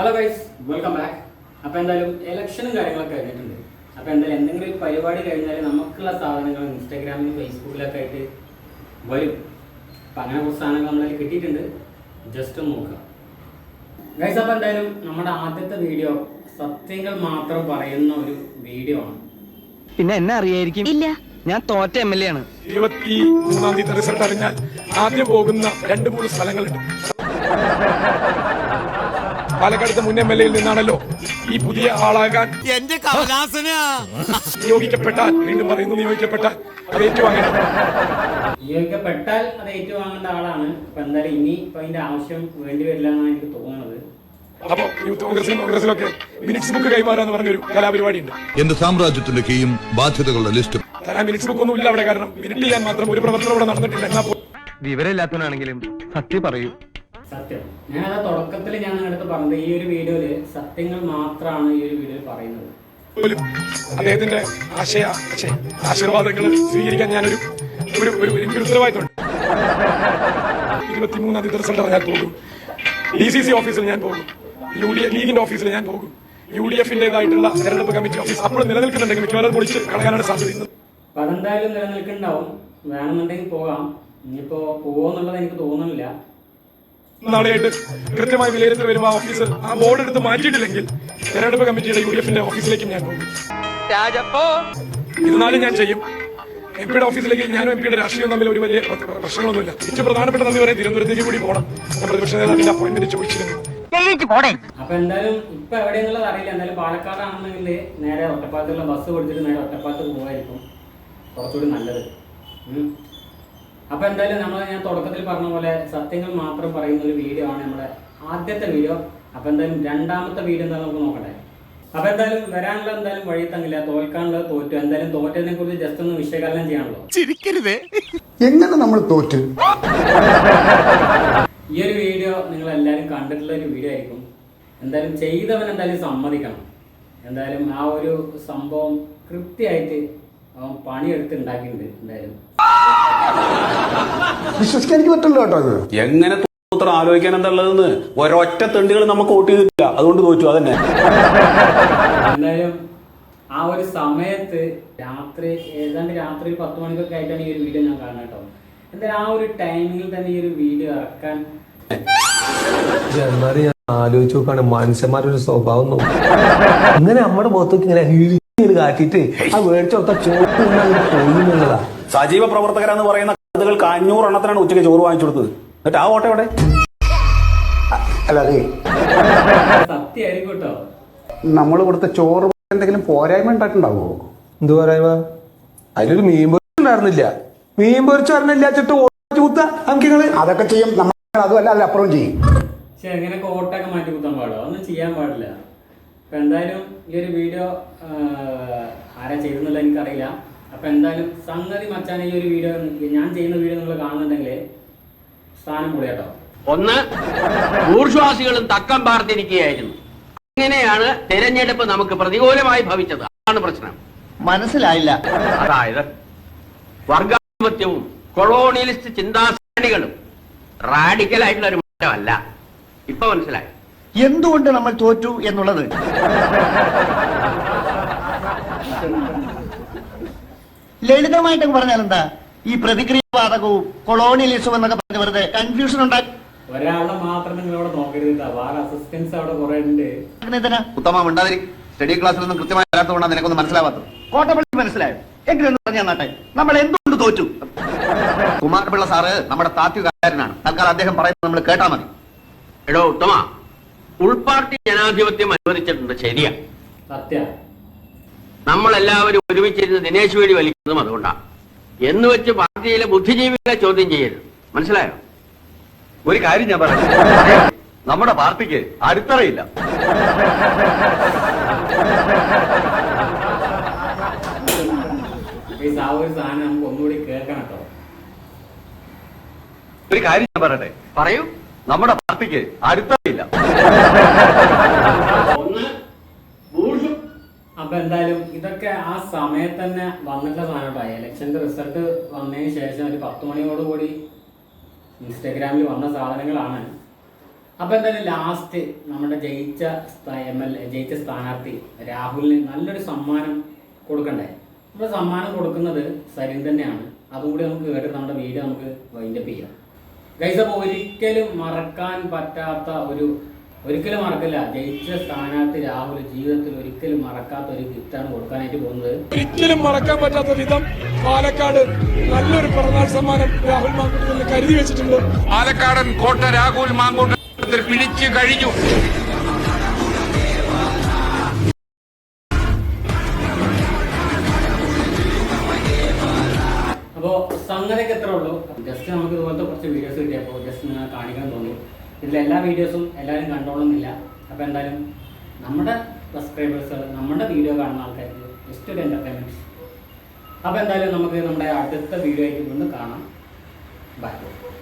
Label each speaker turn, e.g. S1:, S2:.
S1: Hello guys welcome back അപ്പോൾ എന്തായാലും ഇലക്ഷനും കാര്യങ്ങളൊക്കെ കഴിഞ്ഞിട്ടുണ്ട്. അപ്പോൾ എന്തായാലും എന്തെങ്കിലും ഒരു പരിപാടി കഴിഞ്ഞാൽ നമുക്കുള്ള സാധനങ്ങൾ ഇൻസ്റ്റാഗ്രാമിലും ഫേസ്ബുക്കിലൊക്കെ ആയിട്ട് വരും. അപ്പൊ അങ്ങനെ കുറച്ച് സാധനങ്ങൾ നമ്മളതിൽ കിട്ടിയിട്ടുണ്ട്. ജസ്റ്റ് ഒന്ന് നോക്കുക ഗൈസ് അപ്പോൾ എന്തായാലും നമ്മുടെ ആദ്യത്തെ വീഡിയോ സത്യങ്ങൾ മാത്രം പറയുന്ന ഒരു വീഡിയോ ആണ്.
S2: പിന്നെ എന്നെ അറിയായിരിക്കും?
S3: ഇല്ല.
S2: ഞാൻ തോറ്റ എം എൽ എ ആണ്.
S4: ഇരുപത്തി മൂന്നാം തീയതി റിസൾട്ട് അറിഞ്ഞാൽ ആദ്യം പോകുന്ന രണ്ട് മൂന്ന് സ്ഥലങ്ങളുണ്ട്. പാലക്കാടത്തെ മുൻ എം എൽ എയിൽ നിന്നാണല്ലോ ഈ പുതിയ ആളാകാൻ
S5: എന്റെ കമലാസന
S4: നിയോഗിക്കപ്പെട്ടാൽ വീണ്ടും പറയുന്നു നിയോഗിക്കപ്പെട്ടാൽ അത് ഏറ്റുവാങ്ങണം.
S1: നിയോഗിക്കപ്പെട്ടാൽ അത് ഏറ്റുവാങ്ങേണ്ട ആളാണ്. അപ്പം എന്തായാലും ഇനി ഇപ്പൊ അതിന്റെ ആവശ്യം വേണ്ടി വരില്ല എന്നാണ് എനിക്ക് തോന്നുന്നത്.
S4: അപ്പോ യൂത്ത് കോൺഗ്രസിലും കോൺഗ്രസിലും ഒക്കെ മിനിറ്റ്സ് ബുക്ക് കൈമാറാന്ന് പറഞ്ഞൊരു കലാപരിപാടി ഉണ്ട്
S6: എന്റെ സാമ്രാജ്യത്തിന്റെ കീയും ബാധ്യതകളുടെ ലിസ്റ്റും?
S4: തരാൻ മിനിറ്റ്സ് ബുക്ക് ഒന്നും ഇല്ല അവിടെ കാരണം മിനിറ്റ് ചെയ്യാൻ മാത്രം ഒരു പ്രവർത്തനം ഇവിടെ നടന്നിട്ടില്ല. എന്നാ
S2: വിവരമില്ലാത്തവനാണെങ്കിലും സത്യം പറയൂ.
S1: സത്യം. ഞാൻ അത് തുടക്കത്തിൽ ഞാൻ നിങ്ങളുടെ പറഞ്ഞത് ഈ ഒരു വീഡിയോയിൽ സത്യങ്ങൾ മാത്രമാണ് ഈ ഒരു വീഡിയോയിൽ പറയുന്നത്.
S4: അദ്ദേഹത്തിന്റെ ആശയ ആശീർവാദങ്ങൾ സ്വീകരിക്കാൻ ഞാനൊരു ഒരു ഒരു എനിക്കൊരു ഉത്തരവാദിത്തമുണ്ട്. ഇരുപത്തിമൂന്നാം തീയതി റിസൾട്ട് അറിഞ്ഞാൽ പോകും. ഡി സി സി ഓഫീസിൽ ഞാൻ പോകും. യു ഡി എഫ് ലീഗിന്റെ ഓഫീസിൽ ഞാൻ പോകും. യു ഡി എഫിന്റേതായിട്ടുള്ള തെരഞ്ഞെടുപ്പ് കമ്മിറ്റി ഓഫീസ് അപ്പോൾ നിലനിൽക്കുന്നുണ്ടെങ്കിൽ മിക്കവാറും പൊളിച്ച് കളയാനാണ് സാധ്യത
S1: അതെന്തായാലും നിലനിൽക്കുന്നുണ്ടാവും. വേണമെന്നുണ്ടെങ്കിൽ പോകാം. ഇനിയിപ്പോ പോവോന്നുള്ളത് എനിക്ക് തോന്നുന്നില്ല.
S4: നാളെയായിട്ട് കൃത്യമായി വിലയിരുത്തി വരുമ്പോൾ ആ ഓഫീസ് ആ ബോർഡ് എടുത്ത് മാറ്റിയിട്ടില്ലെങ്കിൽ തെരഞ്ഞെടുപ്പ് കമ്മിറ്റിയുടെ യു ഡി എഫിന്റെ ഓഫീസിലേക്കും ഞാൻ പോകും. എന്നാലും ഞാൻ ചെയ്യും. എം പിയുടെ ഓഫീസിലേക്ക് ഞാനും എം പിയുടെ രാഷ്ട്രീയവും തമ്മിൽ ഒരു വലിയ പ്ര- പ്രശ്നങ്ങളൊന്നുമില്ല. ഏറ്റവും പ്രധാനപ്പെട്ട നന്ദി പറയാൻ തിരുവനന്തപുരത്തേക്ക് കൂടി പോകണം. ഞാൻ പ്രതിപക്ഷ നേതാവിന്റെ അപ്പോയിന്റ്മെന്റ് ചോദിച്ചിരുന്നു
S1: അപ്പൊ എന്തായാലും ഇപ്പൊ എവിടെയെന്നുള്ളത് അറിയില്ല. എന്തായാലും പാലക്കാടാണെന്നുണ്ടെങ്കിൽ നേരെ ഒറ്റപ്പാലത്തുള്ള ബസ് കൊടുത്തിട്ട് നേരെ ഒറ്റപ്പാലത്ത് പോകായിരിക്കും കുറച്ചുകൂടി നല്ലത്. ഉം. അപ്പൊ എന്തായാലും നമ്മൾ ഞാൻ തുടക്കത്തിൽ പറഞ്ഞ പോലെ സത്യങ്ങൾ മാത്രം പറയുന്ന ഒരു വീഡിയോ ആണ് നമ്മുടെ ആദ്യത്തെ വീഡിയോ അപ്പൊ എന്തായാലും രണ്ടാമത്തെ വീഡിയോ എന്താ നമുക്ക് നോക്കട്ടെ. അപ്പൊ എന്തായാലും വരാനുള്ള എന്തായാലും വഴി തങ്ങില്ല തോൽക്കാനുള്ള തോറ്റു. എന്തായാലും തോറ്റതിനെ കുറിച്ച് ജസ്റ്റ് ഒന്ന് വിശകലനം ചെയ്യാണല്ലോ
S5: ചിരിക്കരുതേ.
S7: എങ്ങനെ നമ്മൾ തോറ്റു?
S1: ഈ ഒരു വീഡിയോ നിങ്ങൾ എല്ലാവരും കണ്ടിട്ടുള്ള ഒരു വീഡിയോ ആയിരിക്കും. എന്തായാലും ചെയ്തവൻ എന്തായാലും സമ്മതിക്കണം. എന്തായാലും ആ ഒരു സംഭവം കൃത്യമായിട്ട് അവൻ പണിയെടുത്ത് ഉണ്ടാക്കിയിട്ടുണ്ട് എന്തായാലും.
S7: വിശ്വസിക്കാൻ എനിക്ക് പറ്റില്ല കേട്ടോ ഇത്
S8: എങ്ങനെ ഉത്തര ആലോചിക്കാൻ എന്താ ഉള്ളതെന്ന്? ഒരൊറ്റ തെണ്ടുകൾ നമുക്ക് വോട്ട് ചെയ്തിട്ടില്ല. അതുകൊണ്ട് തോറ്റു അതന്നെ.
S1: എന്തായാലും ആ ഒരു സമയത്ത് രാത്രി ഏതാണ്ട് രാത്രി ഒരു പത്ത് മണിക്കൊക്കെ ആയിട്ടാണ് ഈ ഒരു വീഡിയോ ഞാൻ കാണുന്നത് കേട്ടോ. എന്തായാലും ആ ഒരു ടൈമിൽ തന്നെ ഈ ഒരു വീഡിയോ ഇറക്കാൻ
S9: എന്നാലും ഞാൻ ആലോചിച്ച് നോക്കാണ്. മനുഷ്യന്മാരുടെ സ്വഭാവം നോക്കും. ഇങ്ങനെ നമ്മുടെ മുഖത്തേക്ക് ഇങ്ങനെ കാട്ടിട്ട് ആ വേടിച്ചൊക്കെ പോയിന്നുള്ളതാ
S8: സജീവ പ്രവർത്തകരെന്ന് പറയുന്ന കഥകൾക്ക് അഞ്ഞൂറ് എണ്ണത്തിനാണ് ഉച്ചയ്ക്ക് ചോറ് വാങ്ങിച്ചു കൊടുത്തത്. എന്നിട്ട് ആ ഓട്ടം എവിടെ?
S7: അല്ല അതെ. നമ്മൾ കൊടുത്ത ചോറ് എന്തെങ്കിലും പോരായ്മ ഉണ്ടായിട്ടുണ്ടാവോ?
S9: എന്ത് പോരായ്മ? അതിലൊരു മീൻ പൊരിച്ച ഉണ്ടായിരുന്നില്ല. മീൻ പൊരിച്ച അറിഞ്ഞില്ല ചിട്ട് ചൂത്ത അങ്കികൾ
S7: അതൊക്കെ ചെയ്യും നമ്മൾ അതുമല്ല അതിൽ അപ്പുറം ചെയ്യും.
S1: പക്ഷെ എങ്ങനെ കോട്ടൊക്കെ മാറ്റി കുത്താൻ പാടോ? അതൊന്നും ചെയ്യാൻ പാടില്ല. അപ്പൊ എന്തായാലും ഈ ഒരു വീഡിയോ ആരാ ചെയ്തെന്നുള്ള എനിക്കറിയില്ല. അപ്പൊ എന്തായാലും സംഗതി മച്ചാൻ ഈ ഒരു വീഡിയോ ഞാൻ ചെയ്യുന്ന വീഡിയോ നിങ്ങൾ കാണുന്നുണ്ടെങ്കിൽ സ്ഥാനം പൊളിയാട്ടോ
S10: ഒന്ന് ഊർശ്വാസികളും തക്കം പാർത്തിരിക്കുകയായിരുന്നു. അങ്ങനെയാണ് തെരഞ്ഞെടുപ്പ് നമുക്ക് പ്രതികൂലമായി ഭവിച്ചത്. അതാണ് പ്രശ്നം.
S2: മനസ്സിലായില്ല.
S10: അതായത് വർഗാധിപത്യവും കൊളോണിയലിസ്റ്റ് ചിന്താസരണികളും റാഡിക്കൽ ആയിട്ടുള്ള ഒരു മാറ്റമല്ല ഇപ്പൊ മനസ്സിലായി.
S2: എന്തുകൊണ്ട് നമ്മൾ തോറ്റു എന്നുള്ളത്? ലളിതമായിട്ടൊക്കെ പറഞ്ഞാൽ എന്താ? ഈ പ്രതിക്രിയാവാദകവും കൊളോണിയലിസവും എന്നൊക്കെ പറഞ്ഞ് വെറുതെ കൺഫ്യൂഷൻ ഉണ്ടാക്കി
S1: ഒരാളെ മാത്രം നിങ്ങൾ അവിടെ നോക്കരുത് വേറെ അസിസ്റ്റൻസ് അവിടെ കുറെ ഉണ്ട്.
S8: ഉത്തമ ഉണ്ടാതിരി സ്റ്റഡി ക്ലാസ്സിലൊന്നും കൃത്യമായി വരാത്തതുകൊണ്ടാണ് നിനക്കൊന്നും മനസ്സിലാവാത്തത്.
S2: കോട്ടപ്പള്ളി മനസ്സിലായോ? എങ്കിലും പറഞ്ഞു നാട്ടെ നമ്മൾ എന്തുകൊണ്ട് തോറ്റു?
S8: കുമാരപിള്ള സാറ് നമ്മുടെ താത്വികാരനാണ് തൽക്കാലം അദ്ദേഹം പറയുന്നത് നമ്മൾ കേട്ടാ മതി.
S10: എടോ ഉത്തമ ഉൾപാർട്ടി ജനാധിപത്യം അനുവദിച്ചിട്ടുണ്ട്. ശരിയാ.
S1: സത്യ.
S10: നമ്മൾ എല്ലാവരും ഒരുമിച്ചിരുന്ന് ദിനേശ് വേടി വലിക്കുന്നതും അതുകൊണ്ടാണ് എന്ന് വെച്ച് പാർട്ടിയിലെ ബുദ്ധിജീവികളെ ചോദ്യം ചെയ്യരുത്. മനസ്സിലായോ?
S8: ഒരു കാര്യം ഞാൻ പറയാം. നമ്മുടെ പാർട്ടിക്ക് അടിത്തറയില്ല.
S1: ഒരു ഒന്നുകൂടി കേൾക്കണം
S8: ഒരു കാര്യം ഞാൻ പറയട്ടെ?
S10: പറയൂ.
S8: നമ്മുടെ പാർട്ടിക്ക് അടിത്തറയില്ല.
S10: ഒന്ന്
S1: അപ്പൊ എന്തായാലും ഇതൊക്കെ ആ സമയത്ത് തന്നെ വന്നിട്ടുള്ള സാധനം കേട്ടോ. ഇലക്ഷന്റെ റിസൾട്ട് വന്നതിന് ശേഷം ഒരു പത്ത് മണിയോടുകൂടി ഇൻസ്റ്റഗ്രാമിൽ വന്ന സാധനങ്ങളാണ്. അപ്പൊ എന്തായാലും ലാസ്റ്റ് നമ്മുടെ ജയിച്ച എം എൽ എ ജയിച്ച സ്ഥാനാർത്ഥി രാഹുലിന് നല്ലൊരു സമ്മാനം കൊടുക്കണ്ടേ? നമ്മൾ സമ്മാനം കൊടുക്കുന്നത് സരിൻ തന്നെയാണ്. അതുകൂടി നമുക്ക് കേട്ട് നമ്മുടെ വീഡിയോ നമുക്ക് വൈൻഡപ്പ് ചെയ്യാം. ഗൈസ് അപ്പോൾ ഒരിക്കലും മറക്കാൻ പറ്റാത്ത ഒരു ഒരിക്കലും മറക്കില്ല. ജയിച്ച സ്ഥാനാർത്ഥി രാഹുൽ ജീവിതത്തിൽ ഒരിക്കലും മറക്കാത്ത ഒരു ഗിഫ്റ്റാണ് കൊടുക്കാനായിട്ട് പോകുന്നത്.
S4: ഒരിക്കലും മറക്കാൻ പറ്റാത്ത വിധം പാലക്കാട് നല്ലൊരു പിറന്നാൾ സമ്മാനം രാഹുൽ മാങ്കുട്ടി കരുതി വെച്ചിട്ടുണ്ട്.
S3: പാലക്കാടൻ കോട്ട രാഹുൽ മാങ്കൂട്ടത്തിൽ പിടിച്ചു കഴിഞ്ഞു.
S1: അപ്പോൾ സംഗതിയൊക്കെ എത്ര ഉള്ളൂ. ജസ്റ്റ് നമുക്ക് ഇതുപോലത്തെ കുറച്ച് വീഡിയോസ് കിട്ടിയപ്പോ ജസ്റ്റ് കാണിക്കാൻ തോന്നി. ഇതിൽ എല്ലാ വീഡിയോസും എല്ലാവരും കണ്ടോളുന്നില്ല. അപ്പോൾ എന്തായാലും നമ്മുടെ സബ്സ്ക്രൈബേഴ്സ് നമ്മുടെ വീഡിയോ കാണുന്ന ആൾക്കാർക്ക് ജസ്റ്റ് ഒരു എന്റർടൈൻമെന്റ് അപ്പോൾ എന്തായാലും നമുക്ക് നമ്മുടെ അടുത്ത വീഡിയോ ആയിട്ട് വീണ്ടും കാണാം. ബൈ